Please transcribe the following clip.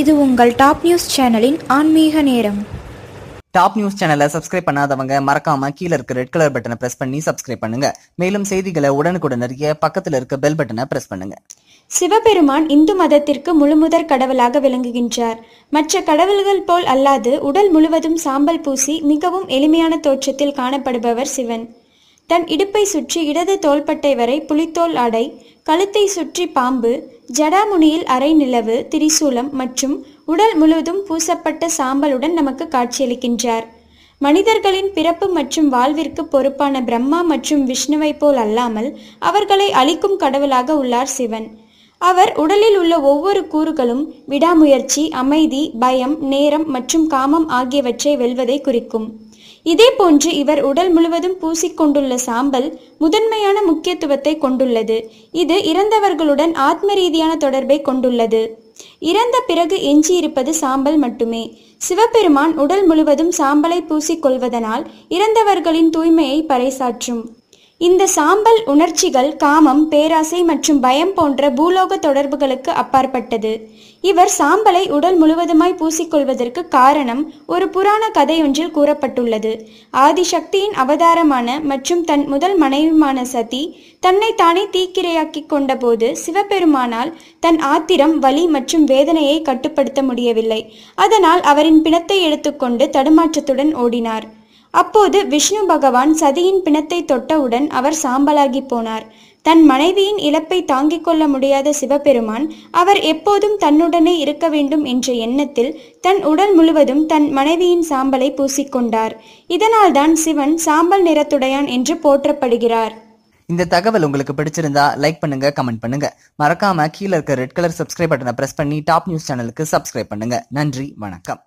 இது உங்கள் top news சேனலின் ஆன்மீக நேரம். டாப் நியூஸ் சேனலை சப்ஸ்கிரைப் பண்ணாதவங்க மறக்காம கீழ இருக்க ரெட் கலர் பட்டனை பிரஸ் பண்ணி சப்ஸ்கிரைப் பண்ணுங்க. மேலும் செய்திகளை உடனுக்குடன் அறிய பக்கத்துல இருக்க பெல் பட்டனை பிரஸ் பண்ணுங்க. சிவபெருமான் இந்து மதத்திற்கு முழுமுதற் கடவுளாக விளங்குகின்றார். மற்ற கடவுள்கள் போல் அல்லாது உடல் முழுவதும் சாம்பல் பூசி மிகவும் எளிமையான தோற்றத்தில் காணப்படுபவர் சிவன். தன் இடுப்பை சுற்றி இடது தோள்பட்டை வரை புலித்தோல் ஆடை கழுத்தை சுற்றி பாம்பு ஜடாமுனியில் அரை நிலவு திரிசூலம் மற்றும் உடல் முழுவதும் பூசப்பட்ட சாம்பலுடன் நமக்கு காட்சியளிக்கின்றார். மனிதர்களின் பிறப்பு மற்றும் வாழ்விற்கு பொறுப்பான பிரம்மா மற்றும் விஷ்ணுவை போல் அல்லாமல் அவர்களை அழிக்கும் கடவுளாக உள்ளார் சிவன். அவர் உடலில் உள்ள ஒவ்வொரு கூறுகளும் விடாமுயற்சி அமைதி பயம் நேரம் மற்றும் காமம் ஆகியவற்றை வெல்வதை குறிக்கும். இதேபோன்று இவர் உடல் முழுவதும் பூசிக்கொண்டுள்ள சாம்பல் முதன்மையான முக்கியத்துவத்தை கொண்டுள்ளது. இது இறந்தவர்களுடன் ஆத்ம ரீதியான தொடர்பை கொண்டுள்ளது. இறந்த பிறகு எஞ்சியிருப்பது சாம்பல் மட்டுமே. சிவபெருமான் உடல் முழுவதும் சாம்பலை பூசிக்கொள்வதனால் இறந்தவர்களின் தூய்மையை பறைசாற்றும். இந்த சாம்பல் உணர்ச்சிகள் காமம் பேராசை மற்றும் பயம் போன்ற பூலோக தொடர்புகளுக்கு அப்பாற்பட்டது. இவர் சாம்பலை உடல் முழுவதுமாய் பூசிக்கொள்வதற்கு காரணம் ஒரு புராண கதையொன்றில் கூறப்பட்டுள்ளது. ஆதிசக்தியின் அவதாரமான மற்றும் தன் முதல் மனைவிமான சதி தன்னை தானே தீக்கிரையாக்கிக் கொண்டபோது சிவபெருமானால் தன் ஆத்திரம் வலி மற்றும் வேதனையை கட்டுப்படுத்த முடியவில்லை. அதனால் அவரின் பிணத்தை எடுத்துக்கொண்டு தடுமாற்றத்துடன் ஓடினார். அப்போது விஷ்ணு பகவான் சதியின் பிணத்தை தொட்டவுடன் அவர் சாம்பலாகி போனார். தன் மனைவியின் இழப்பை தாங்கிக் கொள்ள முடியாத சிவபெருமான் அவர் எப்போதும் தன்னுடனே இருக்க வேண்டும் என்ற எண்ணத்தில் தன் உடல் முழுவதும் தன் மனைவியின் சாம்பலை பூசிக்கொண்டார். இதனால்தான் சிவன் சாம்பல் நிறத்துடையான் என்று போற்றப்படுகிறார். இந்த தகவல் உங்களுக்கு பிடிச்சிருந்தா லைக் பண்ணுங்க கமெண்ட் பண்ணுங்க. மறக்காம கீழே இருக்க ரெட் கலர் சப்ஸ்கிரைப் பட்டனை பிரஸ் பண்ணி டாப் நியூஸ் சேனலுக்கு சப்ஸ்கிரைப் பண்ணுங்க. நன்றி வணக்கம்.